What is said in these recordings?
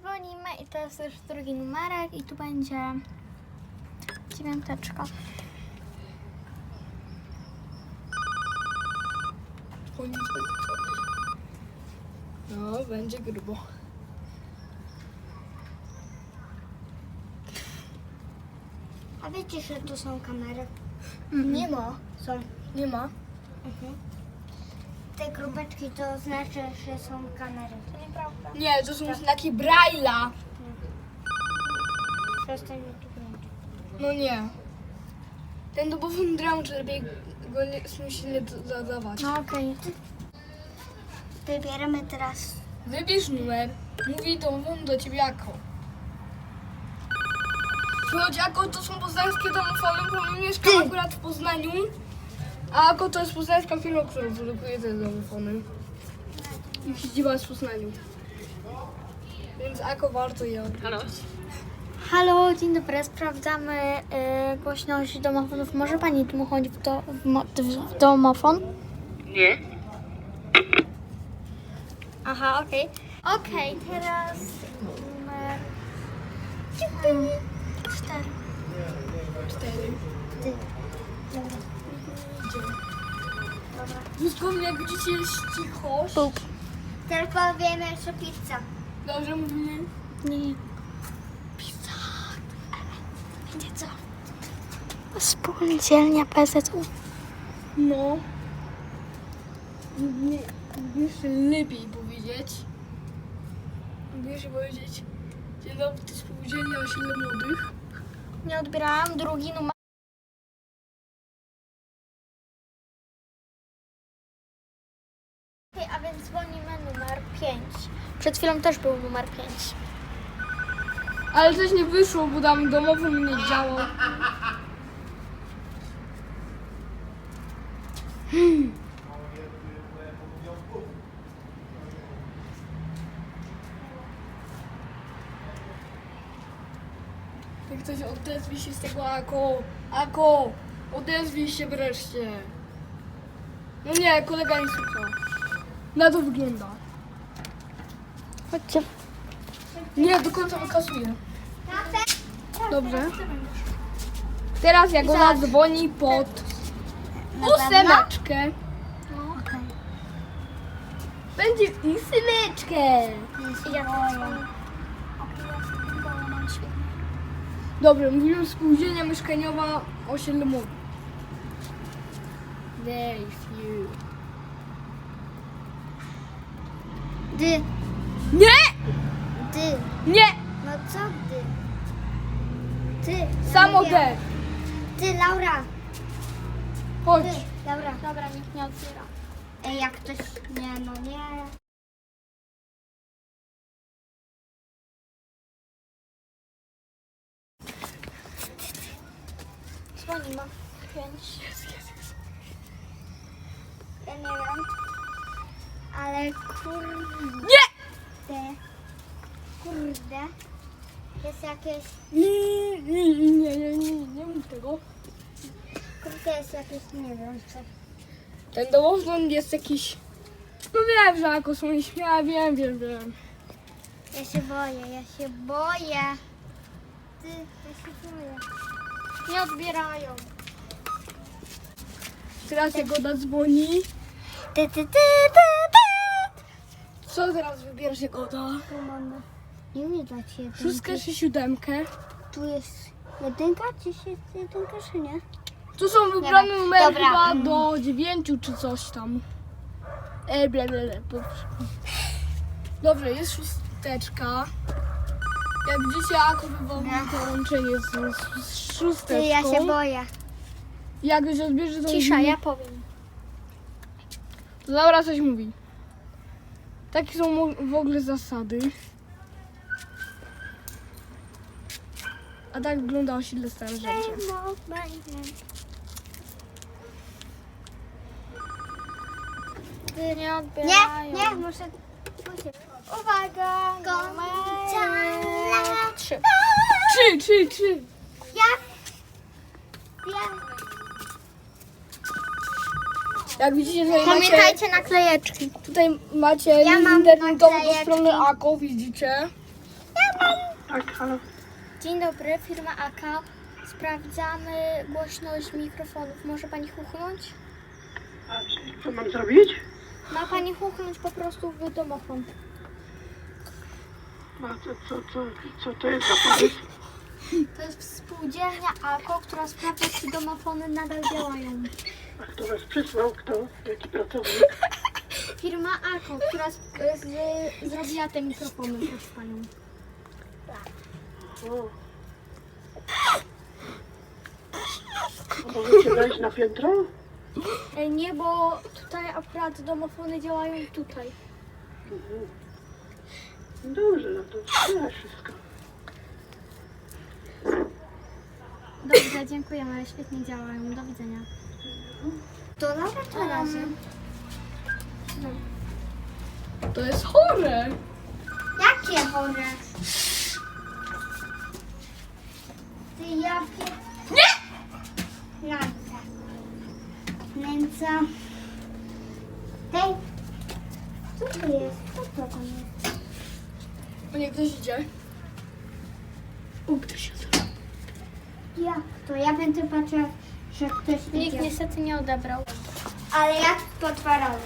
dzwonimy i to jest już drugi numerek i tu będzie dziewiąteczka. No, będzie grubo. A wiecie, że tu są kamery? Nie ma. Są. Nie ma. Mhm. Te krupeczki to znaczy, że są kamery. To nieprawda. Nie, to są znaki Braille'a. Przestań tu kręcić. No nie. Ten dubowym drum, lepiej go nie, smyślnie zadawać. No okej. Wybieramy teraz. Wybierz numer. Mówi to wam do ciebie jako. Chodź, jako to są poznańskie domofony, bo my mieszkamy akurat w Poznaniu. A ako to jest poznańska firma, która produkuje te domofony. I siedziba jest w Poznaniu. Więc ako warto je odwiedzić. Halo, dzień dobry. Sprawdzamy y, głośność domofonów. Może pani dmuchnąć w, do, w, mo- w domofon? Nie. Aha, okej. Okej, teraz numer mm, cztery. Cztery. Ty. Wszystko jak widzicie jest cicho. Bób. Teraz powiemy jeszcze pizza. Dobrze mówimy. Nie. Pizza. Wiecie co? Spółdzielnia PZU. No. Nie, jeszcze lepiej powiedzieć. Wiesz powiedzieć. Dzień dobry, to spółdzielnia osiedle młodych. Nie odbierałam. Drugi numer. Chwilą też był numer 5. Ale coś nie wyszło, bo tam domowy nie działał. Jak ktoś odezwie się z tego Ako, Ako, odezwij się wreszcie. No nie, kolega nie słucha. Na to wygląda. Chodźcie. Nie, do końca wykasuję. Dobrze. Teraz jak ona dzwoni pod ósemeczkę. No. Będzie ósemeczkę. Mam świetnie. Dobrze, mówiłem spółdzielnia mieszkaniowa osiedle młodych. Very few. Dy. Nie! No co? Ty. ja Samo. D. Ty, Laura. Chodź. Ty, Laura. Dobra, nikt nie otwiera. Ej, jak ktoś... Nie, no nie. Dzwonimy. 5. Ja nie wiem. Ale kurde. Nie! Kurde. Jest jakieś... Nie, nie, nie, nie, nie, nie mów tego. Kurde, jest jakieś... Nie wiem co. Ten domofon jest jakiś... No wiem, że jako są nieśmiałe, wiem, wiem, wiem. Ja się boję, ja się boję. Ty, ja się boję. Nie odbierają. Teraz jak ona dzwoni. Ty, ty, ty, ty, ty. Co teraz wybierasz jak ona? Nie widać jedynki. Szóstkę czy siódemkę? Tu jest jedynka, czy jest jedynka, czy nie? Tu są wybrane Dobra, numery dobra. chyba do dziewięciu czy coś tam. E, ble, ble, ble. Dobrze. Dobrze, jest szósteczka. Jak widzicie, Ako wywołuje połączenie z, z, z szósteczką. Ja się boję. Jak już odbierze to Cisza, ja powiem. Laura coś mówi. Takie są mo- w ogóle zasady. A tak wygląda osiedle Stare Rzeczy. Nie Nie, odbierają. nie, muszę... muszę. Uwaga! Numer 3. Trzy, trzy, trzy. Ja... Ja... Jak widzicie, tutaj macie, Pamiętajcie naklejeczki. tutaj macie Ja link mam internetowy do strony AKO, widzicie? Tak, halo. Dzień dobry, firma AK. Sprawdzamy głośność mikrofonów. Może pani huchnąć? A co mam zrobić? Ma pani huchnąć po prostu w domofon. A co, co, co, co to jest za pomysł? To jest spółdzielnia AKO, która sprawdza, czy domofony nadal działają. A kto was przysłał? Kto? Jaki pracownik? Firma AKO, która z, z, zrobiła te mikrofony, proszę panią. A możecie wejść na piętro? E, Nie, bo tutaj akurat domofony działają tutaj. Dobrze, no to tyle wszystko. Dobrze, dziękujemy, świetnie działają. Do widzenia. To nawet to razem. To jest chore. Jakie chore? Jakie... Nie! Ręce. Ręce. Tej. Co to jest? Co to tam jest? O nie, ktoś idzie. U, ktoś się Jak to? Ja będę patrzyła, że ktoś Nikt idzie. niestety nie odebrał. Ale jak potwaramy.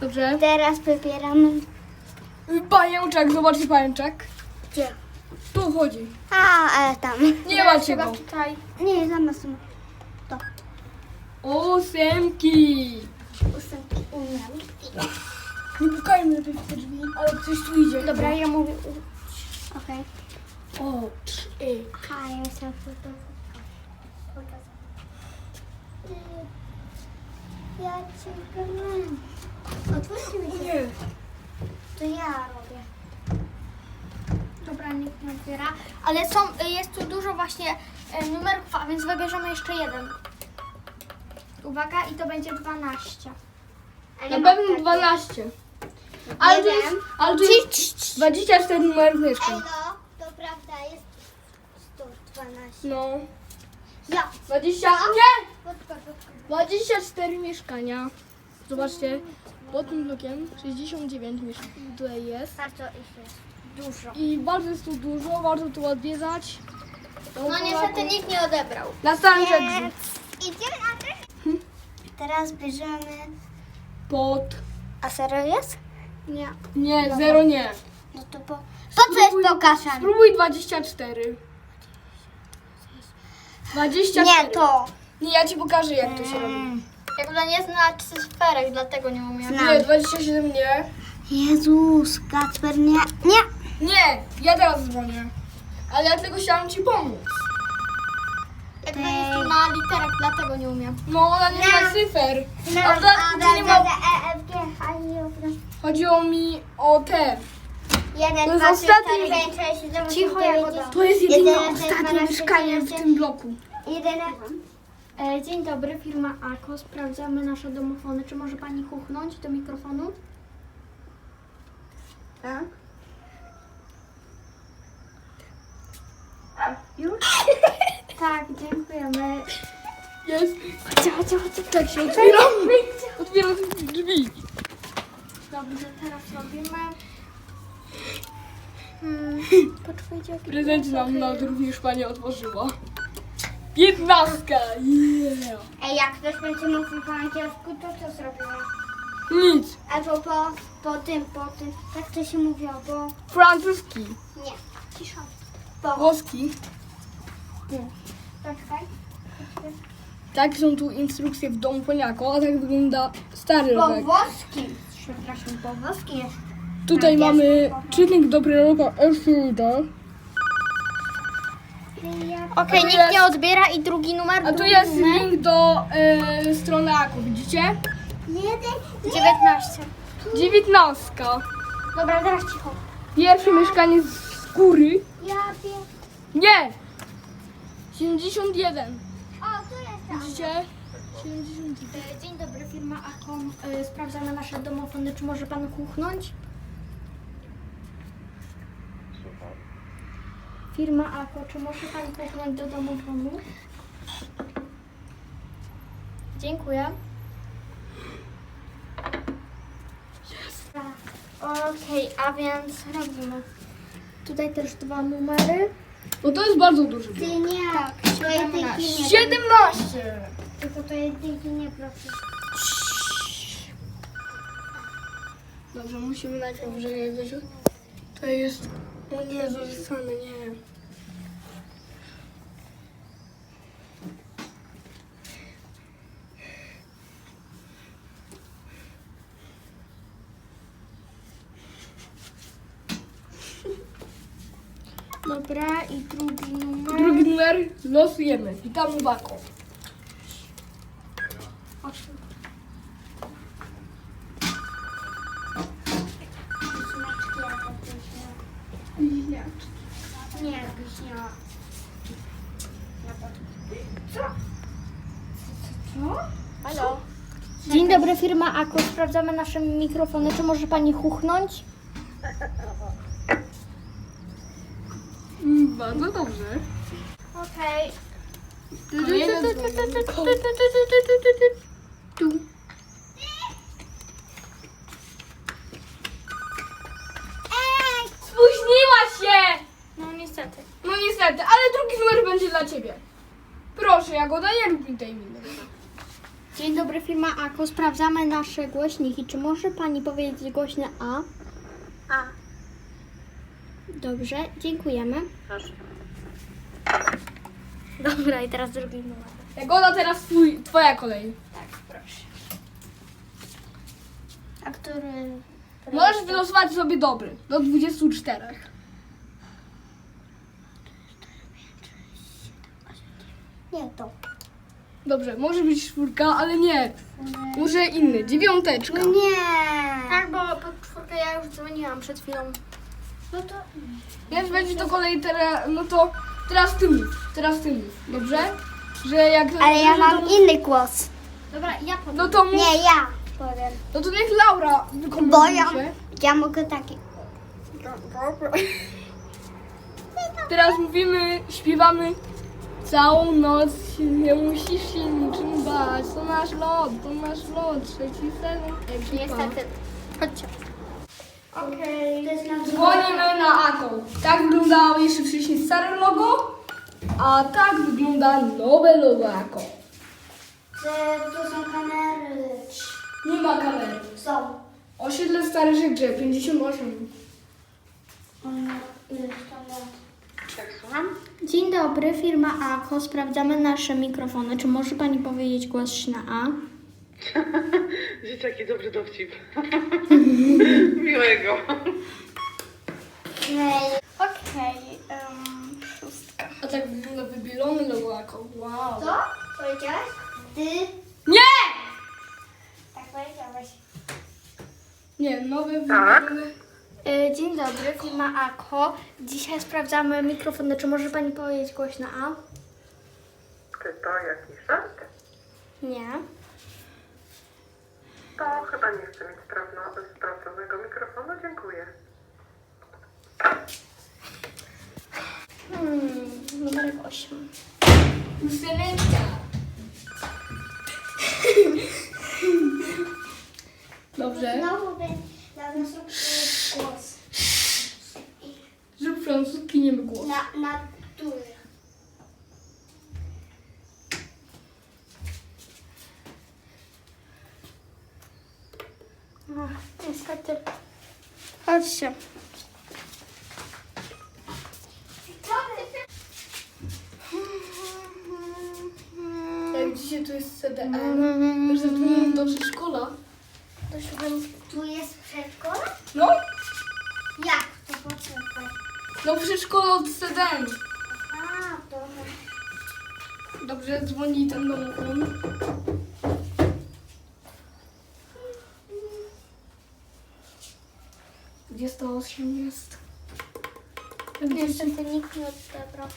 Dobrze. Teraz wybieramy. Pajączek, zobaczcie pajączek. Gdzie? Tu chodzi. A, ale tam. Nie macie Trzeba go. tutaj. Nie, zamiast tam. Ósemki. Ustępki umiałam. Nie pukajmy lepiej w te drzwi, ale ktoś tu idzie. Dobra, ja mówię. Okej. O, trzy. A, ja myślałam, że to... Ty, Ja cię gram. Otwórzcie mi się. Nie. To ja robię. Dobra, nikt nie otwiera. Ale są, jest tu dużo właśnie e, numerów, a więc wybierzemy jeszcze jeden. Uwaga, i to będzie 12. A Na ma pewno takiej- 12. Ale tu jest, ale tu jest 24 numerów Ej mieszkań. no, to prawda, jest 112. No. Ja. 20. Nie! Podkład, podkład. 24 mieszkania. Zobaczcie. Pod tym blokiem 69 mieszkań tutaj jest. Bardzo ich jest. Dużo. I bardzo jest tu dużo, bardzo tu odwiedzać. No niestety nikt nie odebrał. Na samym brzegu. Idziemy na ten. Teraz bierzemy... Pod. A serio jest? Nie. Nie, zero nie. No to po... Po co jest pokażane? Spróbuj 24. 24. Nie, to. Nie, ja ci pokażę jak to się robi. Jakby nie zna cyferek, dlatego nie umiem. Nie, 27 nie. Jezus, Kacper, nie. Nie. Nie, ja teraz dzwonię. Ale ja tylko chciałam ci pomóc. Jakby nie zna literek, dlatego nie umiem. No, ona nie ma cyfer. No, A to nie ma... Chodziło mi o te. Jeden, To jest dwa, trzy, ostatni. cztery, pięć, sześć, siedem, osiem, Cicho, dziewięć, Jagoda. dziesięć. To jest jedyne Jeden, ostatnie dwanaście, mieszkanie w tym bloku. Jeden. E, dzień dobry, firma AKO. Sprawdzamy nasze domofony. Czy może Pani chuchnąć do mikrofonu? Tak. Tak, dziękujemy. Jest. Chodźcie, chodźcie, chodźcie. Tak się otwiera. Otwiera drzwi. Dobrze, teraz robimy. Hmm, poczekajcie, jakie Prezent to nam na również pani otworzyła. Piętnastka. Yeah. Ej, jak ktoś będzie mówił po angielsku, to co zrobimy? Nic. Albo po, po tym, po tym. Tak to się mówiło, bo... Francuski. Nie. Cisza. Włoski. Tak, tak? Tak są tu instrukcje w domu Poniako, a tak wygląda stary Po rowek. włoski. Przepraszam, po włoski jest. Tutaj Tak, mamy jest. czytnik dobrego Elfrida. Okej, tu nikt jest- nie odbiera i drugi numer. A tu drugi jest numer. link do e, strony AKO, widzicie? Jeden. 19. Dziewiętnastka. Dobra, teraz cicho. Pierwsze mieszkanie z góry. Ja. Nie! 71. O, tu jest. Widzicie? 71. E, Dzień dobry, firma Akom. E, Sprawdzamy nasze domofony. Czy może Pan kuchnąć? Firma Ako, czy może Pan kuchnąć do domofonu? Dziękuję. Okej, a więc robimy. Tutaj też dwa numery. Bo to jest bardzo duży Ty blok. nie. Tak, To jedynki nie. 17! Tylko to jedynki nie proszę. Dobrze, musimy najpierw, że jakoś... To jest... O nie, zarzucane, nie. Dobra, i drugi numer. Drugi numer losujemy. Witamy Wako. Bliźniała. Halo? Dzień dobry, firma Ako. Sprawdzamy nasze mikrofony. Czy może pani chuchnąć? Bardzo dobrze. Okej. Kolejny dzwonek. Tu. Spóźniła się! No niestety. No niestety, ale drugi numer będzie dla ciebie. Proszę, Jagoda, nie rób mi tej miny. Dzień dobry, firma Ako. Sprawdzamy nasze głośniki. Czy może pani powiedzieć głośne A? A. Dobrze, dziękujemy. Dobra, i teraz drugi numer. Jagoda, teraz twój, twoja kolej. Tak, proszę. A który? Możesz wylosować sobie dobry, do 24. Nie, to. Dobrze, może być czwórka, ale nie. Może inny, dziewiąteczka. No nie. Tak, bo po czwórkę ja już dzwoniłam przed chwilą. No to. Więc będzie to kolej teraz, no to teraz ty mów, teraz ty mów, dobrze? Że jak... Ale ja mam to, inny głos. Dobra, ja powiem. No to mów, Nie, ja powiem. no to niech Laura wykonuje. Bo ja, ja mogę taki. Teraz mówimy, śpiewamy całą noc, nie musisz się niczym bać, to nasz lot, to nasz lot, trzeci sezon. ekipa. Niestety. Chodźcie. Okej. To jest na Dzwonimy na AKO. Tak wyglądało jeszcze wcześniej stare logo, a tak wygląda nowe logo AKO. To są kamery. Nie ma kamery. Są. Osiedle Stary Żegrze, 58. One ileś tam lat. Dzień dobry, firma Ako. Sprawdzamy nasze mikrofony. Czy może pani powiedzieć głośne A? Dzieciaki, dobry dowcip. Miłego. Okej, szóstka. A tak wygląda wybielone logo AKO. Wow. Co? Powiedziałeś? Ty? Nie! Tak powiedziałeś. Nie, nowe Tak. wybielone. E, Dzień dobry, firma Ako. Dzisiaj sprawdzamy mikrofony. Czy może pani powiedzieć głośne A? Czy to jakiś żart? Nie. To chyba nie chcę mieć sprawno, sprawdzonego mikrofonu. Dziękuję. Hmm, numerek 8. Ósemeczka. Dobrze. Znowu będzie dla nas głos. Zrób francuski niemy głos. Na, na duży. Ach, niestety. Chodźcie. Jak dzisiaj tu jest CDN, już zadzwoniłam do przedszkola. Do siódemki. Tu jest przedszkola? No, Jak? To poczekaj. no przedszkole od CDN. A, to... Dobrze, dzwoni ten domofon. Gdzie to osiem jest? Niestety nikt nie odebrał.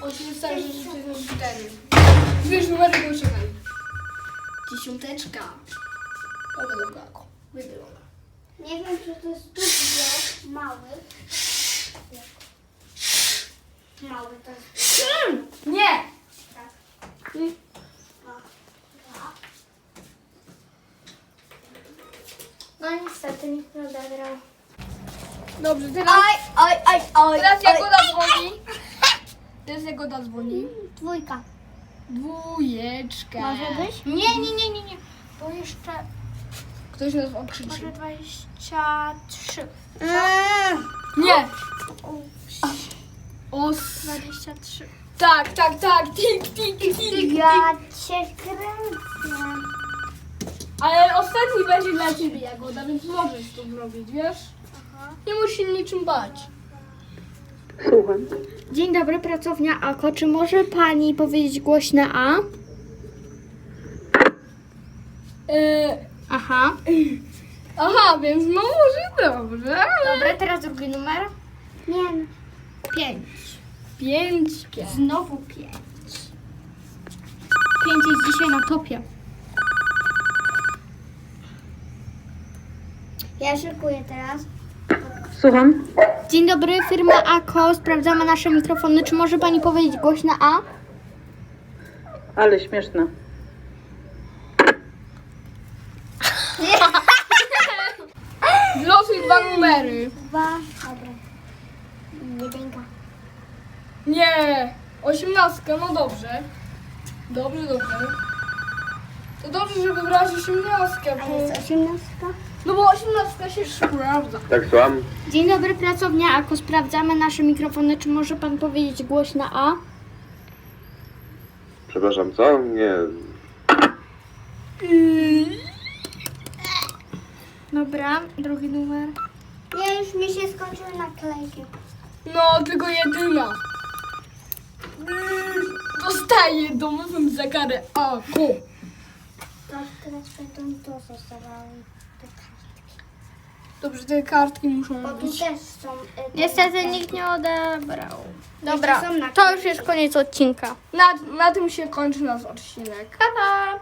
To jest cztery. Wiesz, numery go czekaj. Dziesiąteczka. Dobra, dobra, wybielona. Nie wiem, czy to jest duży, mały. Mały to jest... Nie! Tak. Mm. O, dwa. No niestety nikt nie odebrał. Dobrze, teraz, Oj, oj, oj, oj. teraz oj. Jagoda dzwoni. Teraz Jagoda dzwoni. Dwójka. Dwójeczka. Może być? Nie, nie, nie, nie, nie. Bo jeszcze Ktoś nas okrzyczy. może 23. Nie. Os. 23. Tak, tak, tak. Tik, tik, tik, tik. Ja cię kręcę. Ale ostatni będzie dla ciebie, Jagoda, więc możesz to zrobić, wiesz? Nie musisz się niczym bać. Słucham. Dzień dobry, pracownia AKO. Czy może pani powiedzieć głośne A? E, Aha. aha, więc no może dobrze. Dobra, teraz drugi numer. Nie no. 5. Pięćkie. Znowu 5. 5 jest dzisiaj na topie. Ja szykuję teraz. Słucham. Dzień dobry, firma AKO. Sprawdzamy nasze mikrofony. Czy może pani powiedzieć głośne A? Ale śmieszne. Zlosuj dwa numery. Dwa. Dobra. Jedynka. Nie. Osiemnastka, no dobrze. Dobrze, dobrze. To dobrze, że wybrałaś osiemnastkę, A bo... jest osiemnastka? No bo osiemnastka się sprawdza. Tak, słucham? Dzień dobry, pracownia AKO. Sprawdzamy nasze mikrofony. Czy może pan powiedzieć głośne A? Przepraszam, co? Nie. Dobra, drugi numer. Nie, już mi się skończyły naklejki. No, tylko jedyna. Dostaję domowym za karę A, ku. Teraz będą to zostawały. Te kartki. Dobrze, te kartki muszą Bo tu być. też są. y, te Niestety naklejki. nikt nie odebrał. Jeszcze Dobra, są to już jest koniec odcinka. Na, na tym się kończy nasz odcinek. Pa, pa!